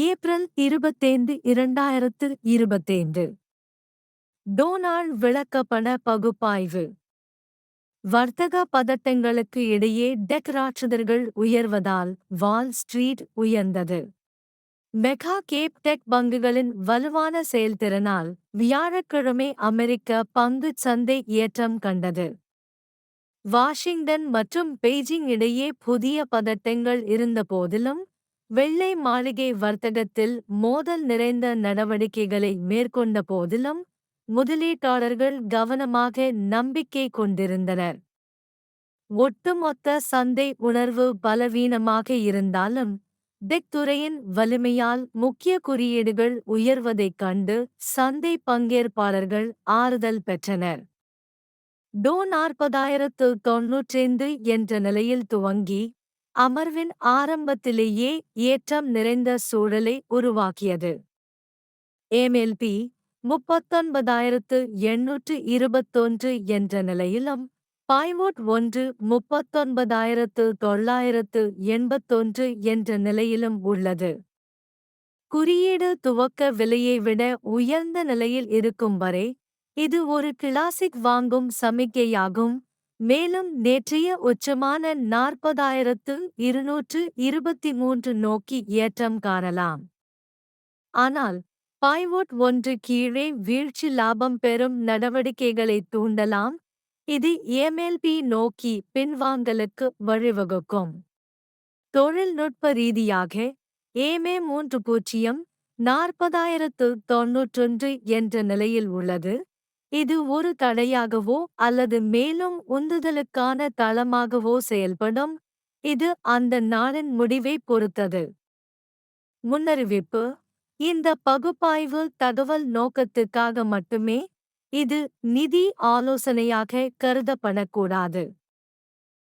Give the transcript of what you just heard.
April இருபத்தைந்து இரண்டாயிரத்து இருபத்தைந்து. டோனால்ட் விளக்கப்பட பகுப்பாய்வு. வர்த்தக பதட்டங்களுக்கு இடையே டெக் ராட்சதர்கள் உயர்வதால் வால் ஸ்ட்ரீட் உயர்ந்தது. மெகா கேப் டெக் பங்குகளின் வலுவான செயல்திறனால் வியாழக்கிழமை அமெரிக்க பங்குச் சந்தை ஏற்றம் கண்டது. வாஷிங்டன் மற்றும் பெய்ஜிங் இடையே புதிய பதட்டங்கள் இருந்தபோதிலும் வெள்ளை மாளிகை வர்த்தகத்தில் மோதல் நிறைந்த நடவடிக்கைகளை மேற்கொண்ட போதிலும் முதலீட்டாளர்கள் கவனமாக நம்பிக்கை கொண்டிருந்தனர். ஒட்டுமொத்த சந்தை உணர்வு பலவீனமாக இருந்தாலும் டெக் துறையின் வலிமையால் முக்கிய குறியீடுகள் உயர்வதைக் கண்டு சந்தை பங்கேற்பாளர்கள் ஆறுதல் பெற்றனர். டோ நாற்பதாயிரத்து தொன்னூற்றைந்து என்ற நிலையில் துவங்கி அமர்வின் ஆரம்பத்திலேயே ஏற்றம் நிறைந்த சூழலை உருவாக்கியது. எம்எல்பி முப்பத்தொன்பதாயிரத்து எண்ணூற்று இருபத்தொன்று என்ற நிலையிலும் பாய்மோட் ஒன்று முப்பத்தொன்பதாயிரத்து தொள்ளாயிரத்து எண்பத்தொன்று என்ற நிலையிலும் உள்ளது. குறியீடு துவக்க விலையை விட உயர்ந்த நிலையில் இருக்கும் வரை இது ஒரு கிளாசிக் வாங்கும் சமிக்கையாகும் மேலும் நேற்றைய உச்சமான நாற்பதாயிரத்து இருநூற்று இருபத்தி மூன்று நோக்கி ஏற்றம் காணலாம். ஆனால் பாய்வோட் ஒன்று கீழே வீழ்ச்சி லாபம் பெறும் நடவடிக்கைகளை தூண்டலாம். இது எம்எல்பி நோக்கி பின்வாங்கலுக்கு வழிவகுக்கும். தொழில்நுட்ப ரீதியாக ஏமே மூன்று பூஜ்ஜியம் நாற்பதாயிரத்து தொன்னூற்றொன்று என்ற நிலையில் உள்ளது. இது ஒரு தடையாகவோ அல்லது மேலும் உந்துதலுக்கான தளமாகவோ செயல்படும். இது அந்த நாளின் முடிவை பொறுத்தது. முன்னறிவிப்பு. இந்த பகுப்பாய்வு தகவல் நோக்கத்துக்காக மட்டுமே இது நிதி ஆலோசனையாக கருதப்படக்கூடாது.